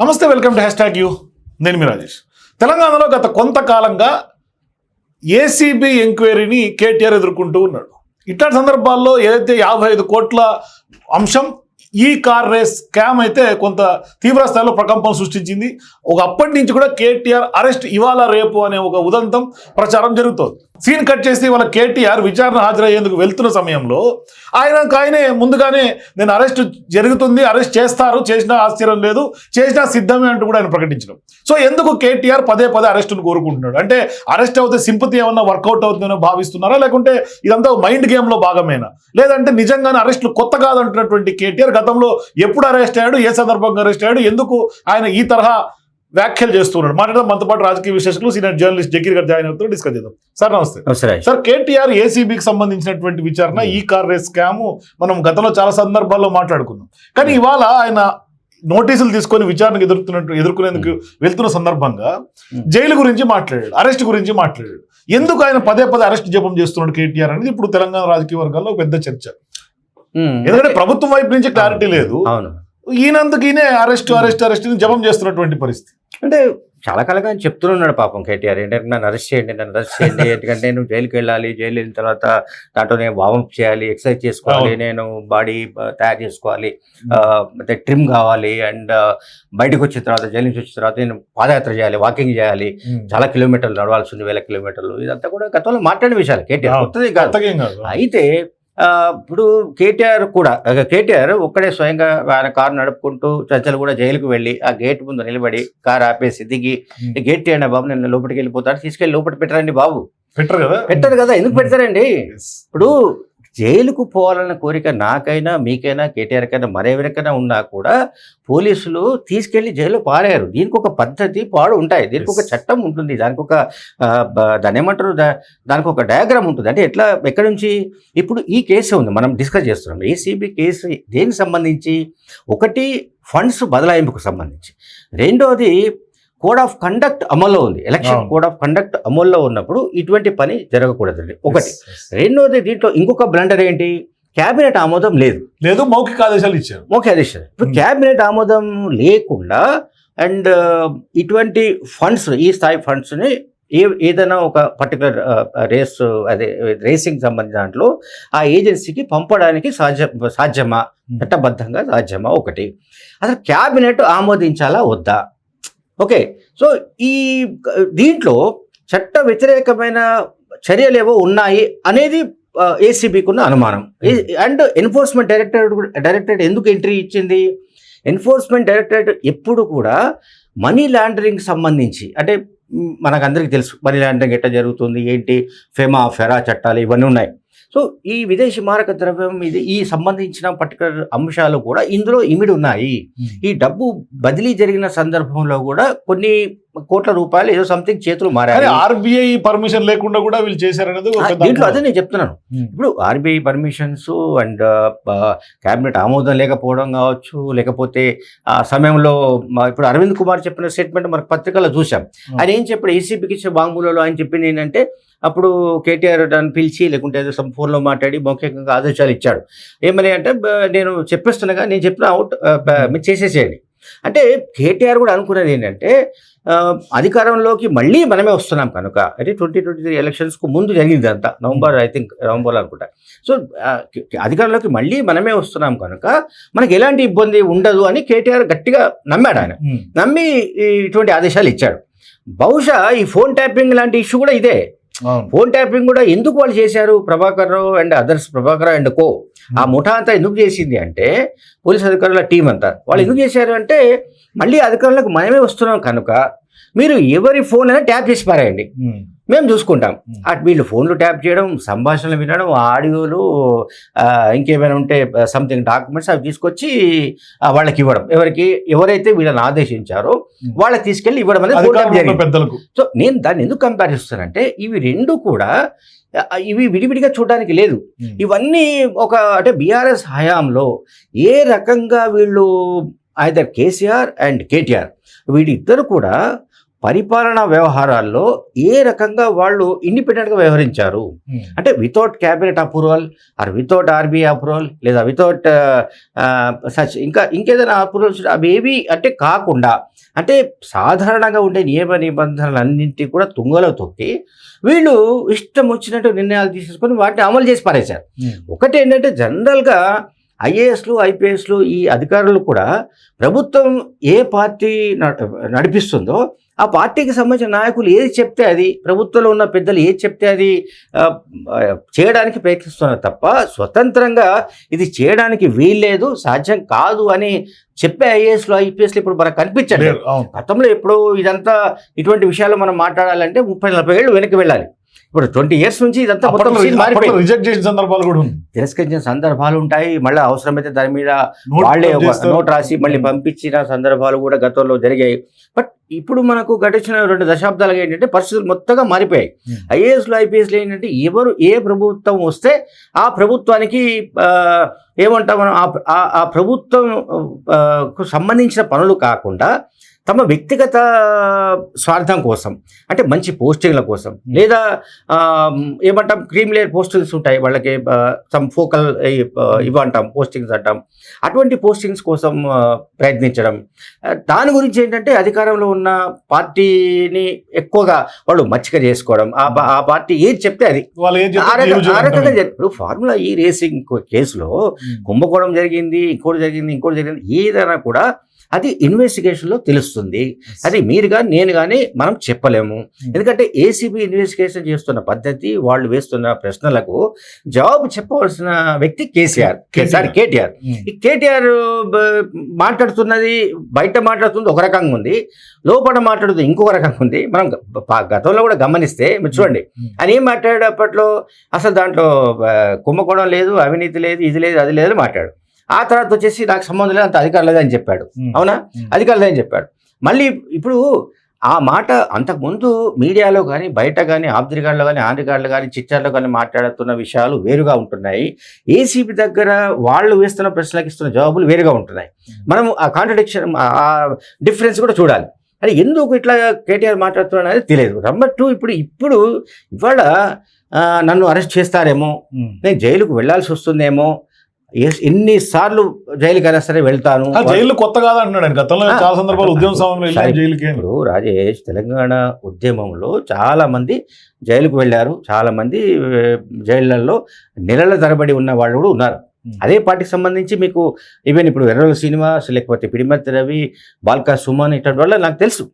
నమస్తే welcome to hash tag U. నేను మీ రాజేష్. తెలంగాణలో గత కొంతకాలంగా ఏసీబీ ఎంక్వైరీని కేటీఆర్ ఎదుర్కొంటూ ఉన్నాడు. ఇట్లాంటి సందర్భాల్లో ఏదైతే యాభై ఐదు కోట్ల అంశం ఈ కార్ రేస్ స్కామ్ అయితే కొంత తీవ్ర స్థాయిలో ప్రకంపం సృష్టించింది. ఒక అప్పటి నుంచి కూడా కేటీఆర్ అరెస్ట్ ఇవాళ రేపు అనే ఒక ఉదంతం ప్రచారం జరుగుతోంది. సీన్ కట్ చేసి వాళ్ళ కేటీఆర్ విచారణ హాజరయ్యేందుకు వెళ్తున్న సమయంలో ఆయనకు ఆయనే ముందుగానే నేను అరెస్ట్ జరుగుతుంది అరెస్ట్ చేస్తారు చేసినా ఆశ్చర్యం లేదు చేసినా సిద్ధమే అంటూ కూడా ఆయన ప్రకటించడం. సో ఎందుకు కేటీఆర్ పదే పదే అరెస్టును కోరుకుంటున్నాడు? అంటే అరెస్ట్ అవుతే సింపతి ఏమన్నా వర్కౌట్ అవుతుందని భావిస్తున్నారా? లేకుంటే ఇదంతా మైండ్ గేమ్లో భాగమేనా? లేదంటే నిజంగానే అరెస్టులు కొత్త కాదంటున్నటువంటి కేటీఆర్ గత గతంలో ఎప్పుడు అరెస్ట్ అయ్యాడు? ఏ సందర్భంగా అరెస్ట్ అయ్యాడు? ఎందుకు ఆయన ఈ తరహా వ్యాఖ్యలు చేస్తున్నాడు? మాట్లాడదాం. మనతో పాటు రాజకీయ విశ్లేషకులు సీనియర్ జర్నలిస్ట్ జకీర్ గారు జాయిన్ అవుతారు డిస్కస్ చేద్దాం. సార్ నమస్తే. సార్ కేటీఆర్ ఏసీబీకి సంబంధించినటువంటి విచారణ ఈ కార్ రేస్ స్కామ్ మనం గతంలో చాలా సందర్భాల్లో మాట్లాడుకున్నాం. కానీ ఇవాళ ఆయన నోటీసులు తీసుకొని విచారణకు ఎదుర్కొన్నట్టు ఎదుర్కొనేందుకు వెళ్తున్న సందర్భంగా జైలు గురించి మాట్లాడాడు అరెస్ట్ గురించి మాట్లాడాడు. ఎందుకు ఆయన పదే పదే అరెస్ట్ జపం చేస్తున్నాడు కేటీఆర్ అనేది ఇప్పుడు తెలంగాణ రాజకీయ వర్గాల్లో పెద్ద చర్చ. Hmm. ఎందుకంటే ప్రభుత్వం వైపు నుంచి క్లారిటీ లేదు. అవును. ఈయనందుకు ఈయనే అరెస్ట్ అరెస్ట్ అరెస్ట్ జపం చేస్తున్నటువంటి పరిస్థితి. అంటే చాలా కాలంగా చెప్తున్నాడు పాపం కేటీఆర్. ఏంటంటే నన్ను అరెస్ట్ చేయండి నన్ను అరెస్ట్ చేయండి. ఎందుకంటే నేను జైలుకి వెళ్ళాలి జైలు వెళ్ళిన తర్వాత దాంట్లో నేను వామప్ చేయాలి ఎక్సర్సైజ్ చేసుకోవాలి నేను బాడీ తయారు చేసుకోవాలి hmm. అయితే ట్రిమ్ కావాలి అండ్ బయటకు వచ్చిన తర్వాత జైలు నుంచి వచ్చిన తర్వాత నేను పాదయాత్ర చేయాలి వాకింగ్ చేయాలి. Hmm. చాలా కిలోమీటర్లు నడవాల్సి ఉంది వేల కిలోమీటర్లు. ఇదంతా కూడా గతంలో మాట్లాడిన విషయాలు. కేటీఆర్ కొత్తది కాదు. అయితే ఇప్పుడు కేటీఆర్ కూడా కేటీఆర్ ఒక్కడే స్వయంగా ఆయన కారు నడుపుకుంటూ చర్చలు కూడా జైలుకు వెళ్ళి ఆ గేట్ ముందు నిలబడి కారు ఆపేసి దిగి Hmm. "ఈ గేట్ తీయండి బాబు నేను లోపలికి వెళ్ళిపోతాను తీసుకెళ్ళి లోపల పెట్టరండి బాబు పెట్టరు కదా పెట్టరు కదా ఎందుకు పెడతారండి. ఇప్పుడు జైలుకు పోవాలన్న కోరిక నాకైనా మీకైనా కేటీఆర్ కైనా మరెవరికైనా ఉన్నా కూడా పోలీసులు తీసుకెళ్ళి జైలు పారారు దీనికి ఒక పద్ధతి పాడు ఉంటాయి. దీనికి ఒక. చట్టం ఉంటుంది. దానికి ఒక దాన్ని ఏమంటారు? దా- దానికి ఒక డయాగ్రామ్ ఉంటుంది. అంటే ఎట్లా ఎక్కడి నుంచి? ఇప్పుడు ఈ కేసు ఉంది. మనం డిస్కస్ చేస్తున్నాం. ఏసీబీ కేసు దేనికి సంబంధించి? ఒకటి ఫండ్స్ బదలాయింపుకు సంబంధించి. రెండోది కోడ్ ఆఫ్ కండక్ట్ అమల్లో ఉంది. ఎలక్షన్. కోడ్ ఆఫ్ కండక్ట్ అమల్లో ఉన్నప్పుడు ఇటువంటి పని జరగకూడదండి. ఒకటి. రెండోది దీంట్లో ఇంకొక బ్లండర్ ఏంటి? క్యాబినెట్ ఆమోదం లేదు. లేదు మౌఖిక ఆదేశాలు ఇచ్చారు. ఓకే అధ్యక్ష ఇప్పుడు Hmm. క్యాబినెట్ ఆమోదం లేకుండా అండ్ ఇటువంటి ఫండ్స్ ఈ స్థాయి ఫండ్స్ని ఏ ఏదైనా ఒక పర్టికులర్ రేస్ అదే రేసింగ్ సంబంధించిన దాంట్లో ఆ ఏజెన్సీకి పంపడానికి సాధ్య సాధ్యమా? Hmm. చట్టబద్ధంగా సాధ్యమా? ఒకటి. అసలు క్యాబినెట్ ఆమోదించాలా? వద్దా? ఓకే. సో ఈ దీంట్లో చట్ట వ్యతిరేకమైన చర్యలు ఏవో ఉన్నాయి అనేది ఏసీబీకి ఉన్న అనుమానం. అండ్ ఎన్ఫోర్స్మెంట్ డైరెక్టరేట్ డైరెక్టరేట్ ఎందుకు ఎంట్రీ ఇచ్చింది? ఎన్ఫోర్స్మెంట్ డైరెక్టరేట్ ఎప్పుడు కూడా మనీ లాండరింగ్ సంబంధించి అంటే మ్, మనకందరికీ తెలుసు మనీ లాండరింగ్ ఎట్లా జరుగుతుంది ఏంటి ఫెమా ఫెరా చట్టాలు ఇవన్నీ ఉన్నాయి. సో ఈ విదేశీ మారక ద్రవ్యం ఇది ఈ సంబంధించిన పర్టికులర్ అంశాలు కూడా ఇందులో ఇమిడి ఉన్నాయి. ఈ డబ్బు బదిలీ జరిగిన సందర్భంలో కూడా కొన్ని కోట్ల రూపాయలు ఏదో సంథింగ్ చేతులు మారాయి. ఆర్బీఐ పర్మిషన్ లేకుండా కూడా వీళ్ళు చేశారనేది దీంట్లో అదే. నేను చెప్తున్నాను. Hmm. ఇప్పుడు ఆర్బీఐ పర్మిషన్స్ అండ్ క్యాబినెట్ ఆమోదం లేకపోవడం కావచ్చు లేకపోతే ఆ సమయంలో ఇప్పుడు అరవింద్ కుమార్ చెప్పిన స్టేట్మెంట్ మనకు పత్రికలో చూసాం Hmm. ఆయన ఏం చెప్పాడు? ఏసీబీకి ఇచ్చే వాంగ్మూలలో ఆయన చెప్పింది ఏంటంటే అప్పుడు కేటీఆర్ దాన్ని పిలిచి లేకుంటే ఏదో some phone లో మాట్లాడి మౌఖికంగా ఆదేశాలు ఇచ్చాడు. ఏమని అంటే "బ- నేను చెప్పేస్తున్నాగా నేను చెప్పిన అవుట్ మీరు చేసేసేయండి. అంటే కేటీఆర్ కూడా అనుకున్నది ఏంటంటే అధికారంలోకి మళ్ళీ మనమే వస్తున్నాం కనుక. అంటే ట్వంటీ ట్వంటీ త్రీ ఎలక్షన్స్కు ముందు జరిగింది అంతా నవంబర్ ఐ థింక్ నవంబర్ అనుకుంటా. సో అధికారంలోకి మళ్ళీ మనమే వస్తున్నాం కనుక మనకి ఎలాంటి ఇబ్బంది ఉండదు అని కేటీఆర్ గట్టిగా నమ్మాడు ఆయన. నమ్మి ఇటువంటి ఆదేశాలు ఇచ్చాడు. బహుశా ఈ ఫోన్ ట్యాపింగ్ లాంటి ఇష్యూ కూడా ఇదే. ఫోన్ ట్యాపింగ్ కూడా ఎందుకు వాళ్ళు చేశారు? Prabhakar Rao and others Prabhakar and co. ఆ ముఠా అంతా ఎందుకు చేసింది అంటే పోలీస్ అధికారుల టీం అంతా. వాళ్ళు ఎందుకు చేశారు అంటే మళ్ళీ అధికారులకు మనమే వస్తున్నాం కనుక మీరు ఎవరి ఫోన్ అయినా ట్యాప్ చేసి పారేయండి. మేము చూసుకుంటాం. అటు వీళ్ళు ఫోన్లు ట్యాప్ చేయడం సంభాషణలు వినడం ఆడియోలు ఇంకేమైనా ఉంటే సంథింగ్ డాక్యుమెంట్స్ అవి తీసుకొచ్చి వాళ్ళకి ఇవ్వడం ఎవరికి ఎవరైతే వీళ్ళని ఆదేశించారో. వాళ్ళకి తీసుకెళ్ళి ఇవ్వడం అనేది. పెద్దలకు సో నేను దాన్ని ఎందుకు కంపేర్ చేస్తానంటే ఇవి రెండు కూడా ఇవి విడివిడిగా చూడడానికి లేదు. ఇవన్నీ ఒక అంటే బీఆర్ఎస్ హయాంలో ఏ రకంగా వీళ్ళు ఐదర్ కేసీఆర్ అండ్ కేటీఆర్ వీళ్ళిద్దరు కూడా పరిపాలనా వ్యవహారాల్లో ఏ రకంగా వాళ్ళు ఇండిపెండెంట్గా వ్యవహరించారు? ఉమ్. అంటే without cabinet approval or without RBI approval లేదా వితౌట్ సచ్ ఇంకా ఇంకేదైనా అప్రూవల్స్ అవి ఏవి అంటే కాకుండా అంటే సాధారణంగా ఉండే నియమ నిబంధనలన్నింటి కూడా తుంగలో తొక్కి వీళ్ళు ఇష్టం వచ్చినట్టు నిర్ణయాలు తీసుకొని వాటిని అమలు చేసి పారేశారు. ఒకటి ఏంటంటే జనరల్గా ఐఏఎస్లు ఐపీఎస్లు ఈ అధికారులు కూడా ప్రభుత్వం ఏ పార్టీ నడిపిస్తుందో ఆ పార్టీకి సంబంధించిన నాయకులు ఏది చెప్తే అది ప్రభుత్వంలో ఉన్న పెద్దలు ఏది చెప్తే అది చేయడానికి ప్రయత్నిస్తున్నారు తప్ప స్వతంత్రంగా ఇది చేయడానికి వీల్లేదు సాధ్యం కాదు అని చెప్పే ఐఏఎస్లు ఐపీఎస్లు ఇప్పుడు మనకు అవును. గతంలో ఎప్పుడో ఇదంతా ఇటువంటి విషయాలు మనం మాట్లాడాలంటే ముప్పై నలభై ఏళ్ళు వెనక్కి వెళ్ళాలి. ఇప్పుడు ట్వంటీ ఇయర్స్ నుంచి ఇదంతా మొత్తం రిజెక్ట్ చేసిన సందర్భాలు కూడా తిరస్కరించిన సందర్భాలు ఉంటాయి. మళ్ళీ అవసరమైతే దాని మీద వాళ్ళే. నోట్ రాసి మళ్ళీ పంపించిన సందర్భాలు కూడా గతంలో జరిగాయి. బట్ ఇప్పుడు మనకు గడిచిన రెండు దశాబ్దాలుగా ఏంటంటే పరిస్థితులు మొత్తంగా మారిపోయాయి. Hmm. ఐఏఎస్లు ఐపీఎస్లు ఏంటంటే ఎవరు ఏ ప్రభుత్వం వస్తే ఆ ప్రభుత్వానికి ఏమంటాం మనం ఆ- ప్రభుత్వం సంబంధించిన పనులు కాకుండా తమ వ్యక్తిగత స్వార్థం కోసం అంటే మంచి పోస్టింగ్ల కోసం లేదా ఏమంటాం క్రీమ్ లేయర్ పోస్టింగ్స్ ఉంటాయి వాళ్ళకి సమ్ ఫోకల్ ఇవ్వంటాం పోస్టింగ్స్ అంటాం. అటువంటి పోస్టింగ్స్ కోసం ప్రయత్నించడం. దాని గురించి ఏంటంటే అధికారంలో ఉన్న పార్టీని ఎక్కువగా వాళ్ళు మచ్చిక చేసుకోవడం. ఆ పార్టీ ఏది చెప్తే అది. ఇప్పుడు ఫార్ములా ఈ రేసింగ్ కేసులో కుంభకోణం జరిగింది ఇంకోటి జరిగింది ఇంకోటి జరిగింది ఏదైనా కూడా అది ఇన్వెస్టిగేషన్లో తెలుస్తుంది. అది మీరు కానీ నేను కానీ మనం చెప్పలేము. ఎందుకంటే ఏసీబీ ఇన్వెస్టిగేషన్ చేస్తున్న పద్ధతి వాళ్ళు వేస్తున్న ప్రశ్నలకు జవాబు చెప్పవలసిన వ్యక్తి కేసీఆర్. కేసీఆర్. సారీ కేటీఆర్. ఉమ్. ఈ కేటీఆర్ మాట్లాడుతున్నది బయట మాట్లాడుతుంది ఒక రకంగా ఉంది. లోపల మాట్లాడుతుంది ఇంకొక రకంగా ఉంది. మనం గతంలో కూడా గమనిస్తే మీరు చూడండి. ఆయన ఏం మాట్లాడేటప్పట్లో అసలు దాంట్లో కుంభకోణం లేదు అవినీతి లేదు ఇది లేదు అది లేదు అని మాట్లాడు. ఆ తర్వాత వచ్చేసి నాకు సంబంధం లేదు అంత అధికారం లేదని చెప్పాడు. అవునా? ఉమ్. అధికారులు అని చెప్పాడు. మళ్ళీ ఇప్పుడు ఆ మాట అంతకుముందు మీడియాలో కానీ బయట కానీ రికార్డులో కానీ రికార్డులో కానీ చిట్చాట్లో కానీ మాట్లాడుతున్న విషయాలు వేరుగా ఉంటున్నాయి. ఏసీబీ దగ్గర వాళ్ళు వేస్తున్న ప్రశ్నలకు ఇస్తున్న జవాబులు వేరుగా ఉంటున్నాయి. మనం ఆ కాంట్రడిక్షన్ ఆ డిఫరెన్స్ కూడా చూడాలి. అది ఎందుకు ఇట్లా కేటీఆర్ మాట్లాడుతున్నాడు అనేది తెలియదు. నెంబర్ టూ ఇప్పుడు ఇప్పుడు ఇవాళ నన్ను అరెస్ట్ చేస్తారేమో. నేను జైలుకు వెళ్ళాల్సి వస్తుందేమో ఎన్నిసార్లు జైలుకైనా సరే వెళ్తాను జైలు కొత్త కాదు అంటున్నాడు ఆయన గతంలో. చాలా సందర్భాలు ఉద్యమ సమయంలో. జైలుకి. ఇప్పుడు రాజేష్ తెలంగాణ ఉద్యమంలో చాలా మంది జైలుకు వెళ్ళారు చాలా మంది జైళ్ళల్లో నెలల తరబడి ఉన్న వాళ్ళు కూడా ఉన్నారు. అదే పార్టీకి సంబంధించి మీకు ఈవెన్ ఇప్పుడు ఎర్రల శ్రీనివాస్ లేకపోతే పిడిమతి రవి బాల్కా సుమన్ ఇట్లాంటి వాళ్ళు నాకు తెలుసు.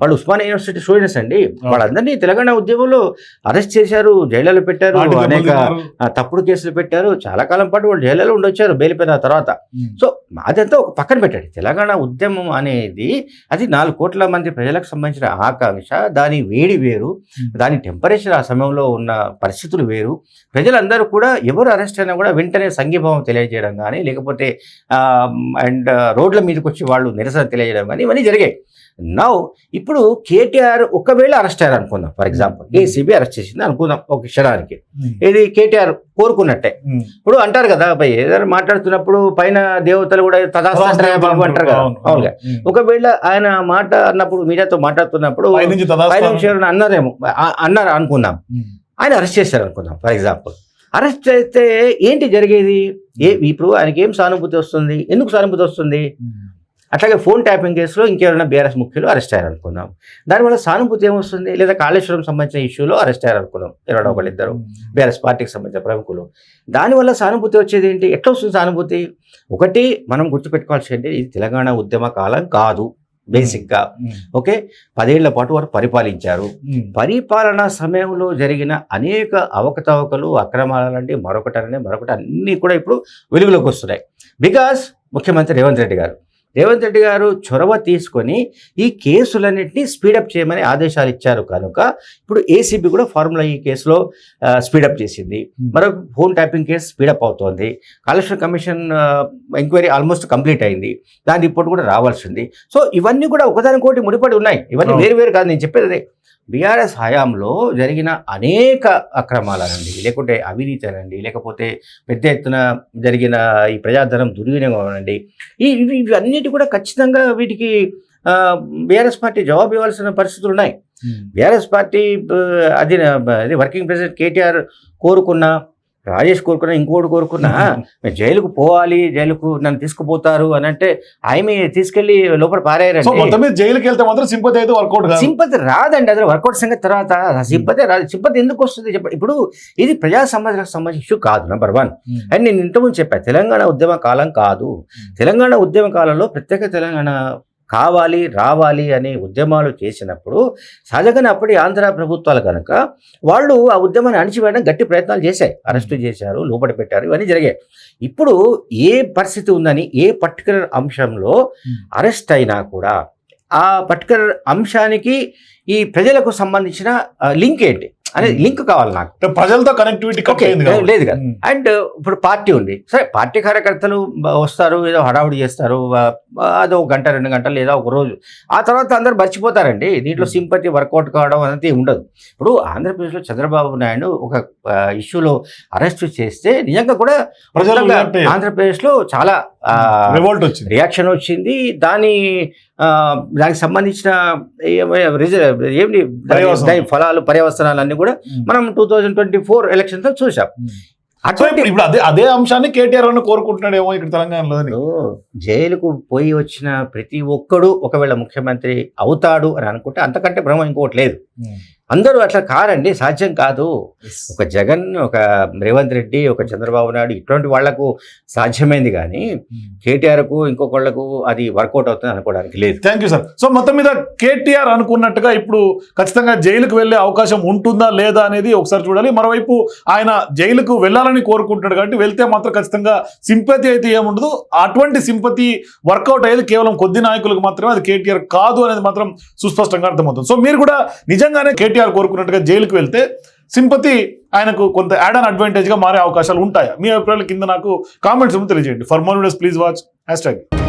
వాళ్ళు ఉస్మానియా యూనివర్సిటీ స్టూడెంట్స్ అండి. వాళ్ళందరినీ తెలంగాణ ఉద్యమంలో అరెస్ట్ చేశారు జైళ్ళలో పెట్టారు అనేక తప్పుడు కేసులు పెట్టారు. చాలా కాలం పాటు వాళ్ళు జైళ్ళలో ఉండొచ్చారు బెయిలిపోయిన తర్వాత. సో అదంతా ఒక పక్కన పెట్టండి. తెలంగాణ ఉద్యమం అనేది అది నాలుగు కోట్ల మంది ప్రజలకు సంబంధించిన ఆకాంక్ష. దాని వేడి వేరు. దాని టెంపరేచర్ ఆ సమయంలో ఉన్న పరిస్థితులు వేరు. ప్రజలందరూ కూడా ఎవరు అరెస్ట్ అయినా కూడా వెంటనే సంఘీభావం తెలియజేయడం కానీ లేకపోతే అండ్ రోడ్ల మీదకి వచ్చి వాళ్ళు నిరసన తెలియజేయడం కానీ ఇవన్నీ జరిగాయి. నౌ ఇప్పుడు కేటీఆర్ ఒకవేళ అరెస్ట్ అయ్యారు అనుకుందాం. For example Hmm. ACB arrest చేసింది అనుకుందాం ఒక క్షణానికి. ఇది కేటీఆర్ కోరుకున్నట్టే. ఉమ్. ఇప్పుడు అంటారు కదా భయ్ ఏదైనా మాట్లాడుతున్నప్పుడు పైన దేవతలు కూడా తదాస్తు అంటారా కదా. అవునుగా. ఉమ్. ఒకవేళ ఆయన మాట అన్నప్పుడు మీడియాతో మాట్లాడుతున్నప్పుడు అన్నారేమో అన్నారు అనుకుందాం. ఆయన అరెస్ట్ చేశారు అనుకుందాం ఫర్ ఎగ్జాంపుల్ అరెస్ట్ చేస్తే ఏంటి జరిగేది? ఏ ఇప్పుడు ఆయనకి ఏం సానుభూతి వస్తుంది? ఎందుకు సానుభూతి వస్తుంది. అట్లాగే ఫోన్ ట్యాపింగ్ కేసులో ఇంకెవరైనా బీఆర్ఎస్ ముఖ్యులు అరెస్ట్ అయ్యారు అనుకుందాం దానివల్ల సానుభూతి ఏమొస్తుంది? లేదా కాళేశ్వరం సంబంధించిన ఇష్యూలో అరెస్ట్ అయ్యారు అనుకుందాం ఎవరో ఒకళ్ళిద్దరు బీఆర్ఎస్ పార్టీకి సంబంధించిన ప్రముఖులు. దానివల్ల సానుభూతి వచ్చేది ఏంటి? ఎట్లా వస్తుంది సానుభూతి? ఒకటి మనం గుర్తుపెట్టుకోవాల్సింది ఇది తెలంగాణ ఉద్యమ కాలం కాదు. బేసిక్గా. ఓకే? పదేళ్ళ పాటు వారు పరిపాలించారు. పరిపాలనా సమయంలో జరిగిన అనేక అవకతవకలు అక్రమాల లాంటి మరొకటనే మరొకటి అన్నీ కూడా ఇప్పుడు వెలుగులోకి వస్తున్నాయి. బికాస్ ముఖ్యమంత్రి రేవంత్ రెడ్డి గారు రేవంత్ రెడ్డి గారు చొరవ తీసుకొని ఈ కేసులన్నింటినీ స్పీడప్ చేయమని ఆదేశాలు ఇచ్చారు కనుక ఇప్పుడు ఏసీబీ కూడా ఫార్ములా ఈ కేసులో స్పీడప్ చేసింది. మరొక ఫోన్ ట్యాపింగ్ కేసు స్పీడప్ అవుతోంది. Kaleshwaram commission enquiry almost complete అయింది. దాని రిపోర్ట్ కూడా రావాల్సింది. సో ఇవన్నీ కూడా ఒకదానికొకటి ముడిపడి ఉన్నాయి. ఇవన్నీ అవును. వేరు వేరు కాదు. నేను చెప్పేది అదే. బీఆర్ఎస్ హయాంలో జరిగిన అనేక అక్రమాలనండి లేకుంటే అవినీతి అనండి లేకపోతే పెద్ద ఎత్తున జరిగిన ఈ ప్రజాధనం దుర్వినియోగం అనండి ఈ ఇవి ఇవన్నిటి కూడా ఖచ్చితంగా వీటికి బీఆర్ఎస్ పార్టీ జవాబు ఇవ్వాల్సిన పరిస్థితులు ఉన్నాయి. బీఆర్ఎస్ పార్టీ అది అది వర్కింగ్ ప్రెసిడెంట్ కేటీఆర్ కోరుకున్న రాజేష్ కోరుకున్నా ఇంకోటి కోరుకున్నా జైలుకు పోవాలి జైలుకు నన్ను తీసుకుపోతారు అని అంటే ఆమె తీసుకెళ్ళి లోపల పారేయరండి జైలుకి వెళ్తే మాత్రం సింపతి అయితే వర్కౌట్ సింపతి రాదండి అదే వర్కౌట్ సంగతి తర్వాత. సింపతి రాదు. సింపతి ఎందుకు వస్తుంది చెప్ప ఇప్పుడు ఇది ప్రజా సమాజానికి సంబంధించిన ఇష్యూ కాదు నెంబర్ వన్ అండ్ నేను ఇంతకుముందు చెప్పాను తెలంగాణ ఉద్యమ కాలం కాదు. తెలంగాణ ఉద్యమ కాలంలో ప్రత్యేక తెలంగాణ కావాలి రావాలి అనే ఉద్యమాలు చేసినప్పుడు సహజంగానే అప్పటి ఆంధ్ర ప్రభుత్వాలు కనుక వాళ్ళు ఆ ఉద్యమాన్ని అణిచివేయడం గట్టి ప్రయత్నాలు చేశాయి. అరెస్టు చేశారు లోపల పెట్టారు ఇవన్నీ జరిగాయి. ఇప్పుడు ఏ పరిస్థితి ఉందని ఏ పర్టికులర్ అంశంలో అరెస్ట్ అయినా కూడా ఆ పర్టికులర్ అంశానికి ఈ ప్రజలకు సంబంధించిన లింక్ ఏంటి? అనేది లింక్ కావాలి నాకు ప్రజలతో కనెక్టివిటీ. లేదు కదా. అండ్ ఇప్పుడు పార్టీ ఉంది సరే పార్టీ కార్యకర్తలు వస్తారు ఏదో హడావుడి చేస్తారు అదో ఒక గంట రెండు గంటలు లేదా ఒక రోజు ఆ తర్వాత అందరు మర్చిపోతారండి దీంట్లో. సింపతి వర్కౌట్ కావడం అనేది ఉండదు ఇప్పుడు ఆంధ్రప్రదేశ్లో చంద్రబాబు నాయుడు ఒక ఇష్యూలో అరెస్ట్ చేస్తే నిజంగా కూడా. ఆంధ్రప్రదేశ్లో చాలా రివోల్ట్ వచ్చింది. రియాక్షన్ వచ్చింది. దాని దానికి సంబంధించిన ఏమ- దాని- ఫలాలు పర్యవసనాలు అన్ని కూడా మనం టూ థౌజండ్ ట్వంటీ ఫోర్ ఎలక్షన్స్లో చూసాం అటువంటి ఇప్పుడు అదే అదే అంశాన్ని కేటీఆర్ అని కోరుకుంటున్నాడేమో ఇక్కడ తెలంగాణలో జైలుకు పోయి వచ్చిన ప్రతి ఒక్కడు ఒకవేళ ముఖ్యమంత్రి అవుతాడు అని అనుకుంటే అంతకంటే భ్రమ ఇంకోటి లేదు. అందరూ అట్లా కారండి సాధ్యం కాదు. ఒక జగన్ ఒక రేవంత్ రెడ్డి ఒక చంద్రబాబు నాయుడు ఇటువంటి వాళ్ళకు సాధ్యమైంది కానీ కేటీఆర్కు ఇంకొకళ్ళకు అది వర్కౌట్ అవుతుంది అనుకోవడానికి లేదు. థ్యాంక్ యూ సార్ సో మొత్తం మీద కేటీఆర్ అనుకున్నట్టుగా ఇప్పుడు ఖచ్చితంగా జైలుకు వెళ్ళే అవకాశం ఉంటుందా లేదా అనేది ఒకసారి చూడాలి. మరోవైపు ఆయన జైలుకు వెళ్ళాలని కోరుకుంటున్నాడు కాబట్టి వెళ్తే మాత్రం ఖచ్చితంగా సింపతి అయితే ఏముండదు. అటువంటి సింపతి వర్కౌట్ అయ్యేది కేవలం కొద్ది నాయకులకు మాత్రమే అది కేటీఆర్ కాదు అనేది మాత్రం సుస్పష్టంగా అర్థమవుతుంది. సో మీరు కూడా నిజంగానే కేటీఆర్ కోరుకున్నట్టుగా జైలుకు వెళ్తే సింపతి ఆయనకు కొంత యాడ్ అన్ అడ్వాంటేజ్గా మారే అవకాశాలు ఉంటాయా? మీ అభిప్రాయాలు కింద నాకు కామెంట్స్ తెలియజేయండి. For more videos please watch hash tag